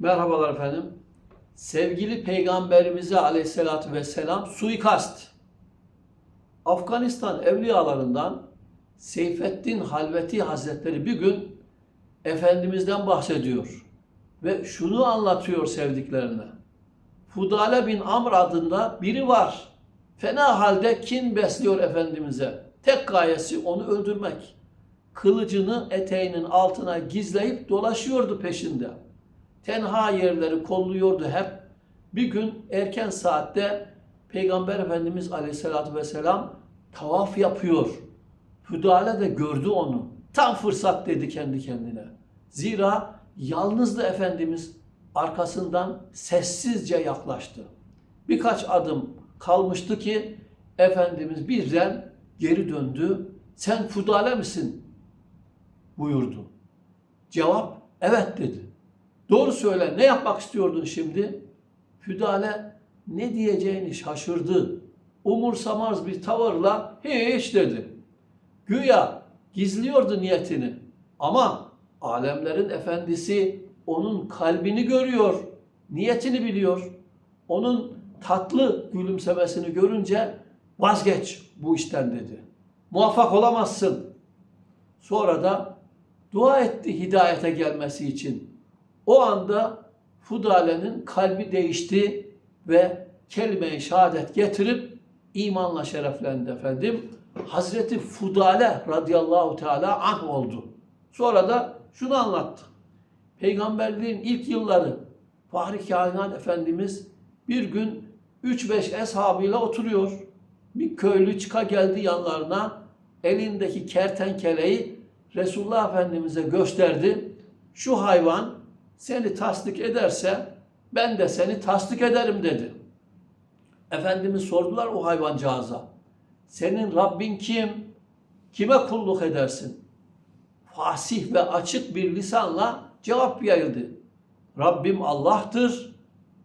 Merhabalar efendim. Sevgili Peygamberimize aleyhissalatü vesselam suikast. Afganistan evliyalarından Seyfettin Halveti Hazretleri bir gün Efendimiz'den bahsediyor. Ve şunu anlatıyor sevdiklerine. Fudale bin Amr adında biri var. Fena halde kin besliyor Efendimiz'e. Tek gayesi onu öldürmek. Kılıcını eteğinin altına gizleyip dolaşıyordu peşinde. Tenha yerleri kolluyordu hep. Bir gün erken saatte Peygamber Efendimiz Aleyhisselatü Vesselam tavaf yapıyor. Hüdale de gördü onu. Tam fırsat dedi kendi kendine. Zira yalnızdı Efendimiz arkasından sessizce yaklaştı. Birkaç adım kalmıştı ki Efendimiz birden geri döndü. Sen Fudale misin? buyurdu. Cevap evet dedi. Doğru söyle ne yapmak istiyordun şimdi? Füdale ne diyeceğini şaşırdı. Umursamaz bir tavırla hiç dedi. Güya gizliyordu niyetini. Ama alemlerin efendisi onun kalbini görüyor, niyetini biliyor. Onun tatlı gülümsemesini görünce vazgeç bu işten dedi. Muvaffak olamazsın. Sonra da dua etti hidayete gelmesi için. O anda Fudale'nin kalbi değişti ve kelime-i şehadet getirip imanla şereflendi efendim. Hazreti Fudale radıyallahu teala anh oldu. Sonra da şunu anlattı. Peygamberliğin ilk yılları Fahri Kainat Efendimiz bir gün 3-5 eshabıyla oturuyor. Bir köylü çıka geldi yanlarına. Elindeki kertenkeleyi Resulullah Efendimiz'e gösterdi. Şu hayvan seni tasdik ederse ben de seni tasdik ederim dedi. Efendimiz sordular o hayvancağıza. Senin Rabbin kim? Kime kulluk edersin? Fasih ve açık bir lisanla cevap yayıldı. Rabbim Allah'tır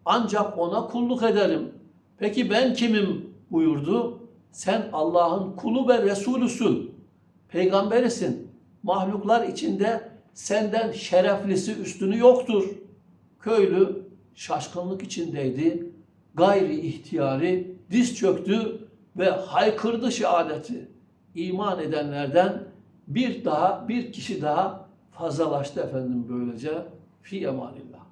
ancak ona kulluk ederim. Peki ben kimim buyurdu. Sen Allah'ın kulu ve Resulüsün. Peygamberisin. Mahluklar içinde senden şereflisi üstünü yoktur. Köylü şaşkınlık içindeydi. Gayri ihtiyari diz çöktü ve haykırdı şehadeti. İman edenlerden bir daha bir kişi daha fazlalaştı efendim böylece. Fi emanillah.